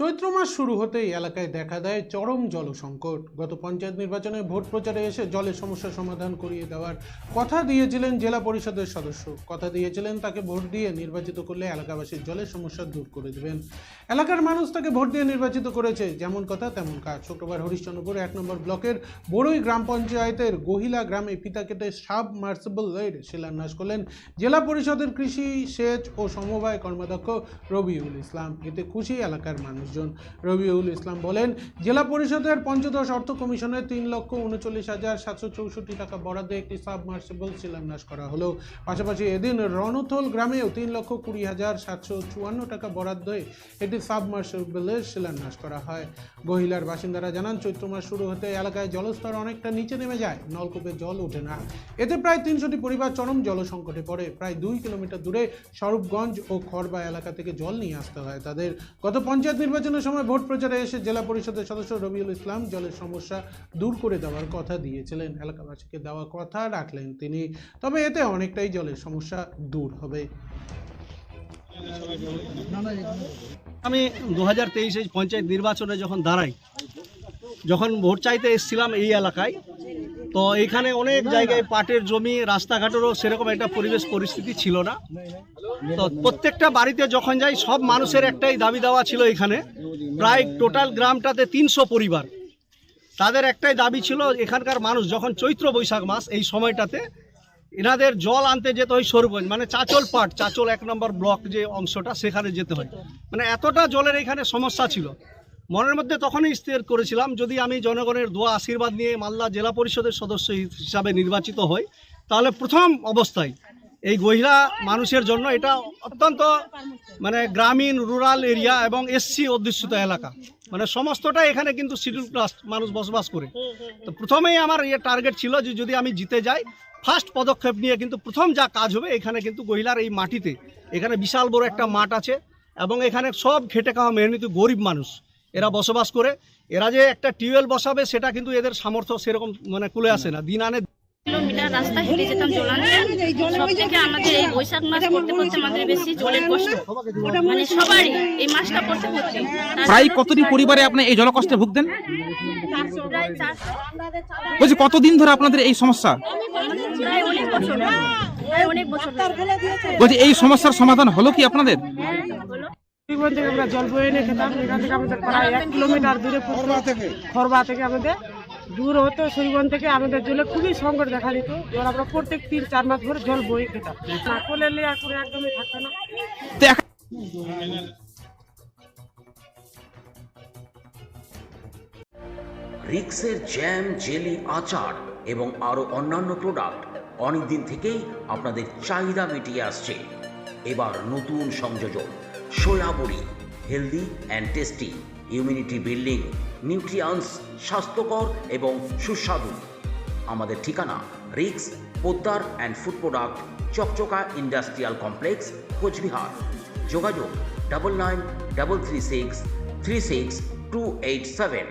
চৈত্র মাস শুরু হতেই এলাকায় দেখা দেয় চরম জল সংকট গত পঞ্চায়েত নির্বাচনে ভোট প্রচারে এসে জলের সমস্যা সমাধান করিয়ে দেওয়ার কথা দিয়েছিলেন জেলা পরিষদের সদস্য। কথা দিয়েছিলেন তাকে ভোট দিয়ে নির্বাচিত করলে এলাকাবাসীর জলের সমস্যা দূর করে দেবেন। এলাকার মানুষ তাকে ভোট দিয়ে নির্বাচিত করেছে। যেমন কথা, তেমন কাজ। শুক্রবার হরিশ্চন্দ্রপুর এক নম্বর ব্লকের বড়ই গ্রাম পঞ্চায়েতের গহিলা গ্রামে ফিতা কেটে সাব মার্সেবল এর শিলান্যাস করলেন জেলা পরিষদের কৃষি সেচ ও সমবায় কর্মাধ্যক্ষ রবিউল ইসলাম। এতে খুশি এলাকার মানুষজন রবিউল ইসলাম বলেন, জেলা পরিষদের পঞ্চদশ অর্থ কমিশনের তিন লক্ষ উনচল্লিশ হাজার সাতশো চৌষট্টি টাকা বরাদ্দে একটি সাবমার্সিবল শিলান্যাস করা হলো। পাশাপাশি এদিন রণথল গ্রামেও তিন লক্ষ কুড়ি হাজার সাতশো চুয়ান্ন টাকা বরাদ্দে একটি সাবমার্সিবলের শিলান্যাস করা হয়। গহিলার বাসিন্দারা জানান, চৈত্র মাস শুরু হতে এলাকায় জলস্তর অনেকটা নিচে নেমে যায়, নলকূপে জল ওঠে না। এতে প্রায় তিনশোটি পরিবার চরম জল সংকটে পড়ে। প্রায় দুই কিলোমিটার দূরে স্বরূপগঞ্জ ও খড়বা এলাকা থেকে জল নিয়ে আসতে হয় তাদের। গত পঞ্চায়েত নির্বাচনের সময় ভোট প্রচারে এসে জেলা পরিষদের সদস্য রবিউল ইসলাম জলের সমস্যা দূর করে দেওয়ার কথা দিয়েছিলেন। এলাকাবাসীকে দেওয়া কথা রাখলেন তিনি। তবে এতে অনেকটাই জলের সমস্যা দূর হবে। আমি দু হাজার তেইশে পঞ্চায়েত নির্বাচনে যখন দাঁড়াই, যখন ভোট চাইতে এসেছিলাম এই এলাকায়, তো এখানে অনেক জায়গায় পাটের জমি, রাস্তাঘাটেরও সেরকম একটা পরিবেশ পরিস্থিতি ছিল না। তো প্রত্যেকটা বাড়িতে যখন যাই, সব মানুষের একটাই দাবি দেওয়া ছিল এখানে। প্রায় টোটাল গ্রামটাতে তিনশো পরিবার। তাদের একটাই দাবি ছিল এখানকার মানুষ যখন চৈত্র বৈশাখ মাস এই সময়টাতে এনাদের জল আনতে যেতে হয় সরুগঞ্জ মানে চাচল পাট, চাচল এক নম্বর ব্লক যে অংশটা সেখানে যেতে হয়। মানে এতটা জলের এখানে সমস্যা ছিল। মনের মধ্যে তখনই স্থির করেছিলাম, যদি আমি জনগণের দোয়া, আশীর্বাদ নিয়ে মালদা জেলা পরিষদের সদস্য হিসাবে নির্বাচিত হই, তাহলে প্রথম অবস্থায় এই গহিলা মানুষের জন্য এটা অত্যন্ত মানে গ্রামীণ, রুরাল এরিয়া এবং এসসি অধ্যুষিত এলাকা। মানে সমস্তটা এখানে কিন্তু শিডিউল ক্লাস মানুষ বসবাস করে। তো প্রথমেই আমার ইয়ে টার্গেট ছিল যে যদি আমি জিতে যাই, ফার্স্ট পদক্ষেপ নিয়ে কিন্তু প্রথম যা কাজ হবে, এখানে কিন্তু গহিলার এই মাটিতে। এখানে বিশাল বড় একটা মাঠ আছে এবং এখানে সব খেটে খাওয়া মেহনতি গরিব মানুষ। এরা বসবাস করে। এরা যে একটা টিউবওয়েল বসাবে, সেটা কিন্তু এদের সামর্থ্য সেরকম মানে কুলে আসে না। দিন আনে রাস্তা হেঁটে যেতাম জল সব থেকে আমাদের এই বৈশাখ মাস পড়তে পড়তে আমাদের বেশি জলের কষ্ট। মানে সবারই এই মাসটা পড়তে তার প্রায় কতটি পরিবারে আপনি এই জলকষ্টে ভুগতেন? বলছি কতদিন ধরে আপনাদের এই সমস্যা? প্রায় অনেক বছর প্রায় অনেক বছর বলছি এই সমস্যার সমাধান হলো কি আপনাদের? থেকে আমরা জল বয়ে এনে খেতাম। এখান থেকে আমাদের প্রায় এক কিলোমিটার দূরে খরবা থেকে আমাদের দূর হতো শরীরগঞ্জ থেকে আমাদের জলে খুবই সংকট দেখা দিত। জল আমরা প্রত্যেক তিন চার মাস ধরে জল বয়ে খেতাম। না লেয়ার করে একদমই থাকতো না। এখন রিক্সের জ্যাম জেলি আচার এবং আরও অন্যান্য প্রোডাক্ট অনেক দিন থেকেই আপনাদের চাহিদা মিটিয়ে আসছে। এবার নতুন সংযোজন সয়াবড়ি healthy and tasty immunity building nutrients স্বাস্থ্যকর এবং সুস্বাদু। আমাদের ঠিকানা, Riks, Poddar and food product, Chakchaka industrial complex, Cooch Behar. যোগাযোগ double nine double three six three six two eight seven.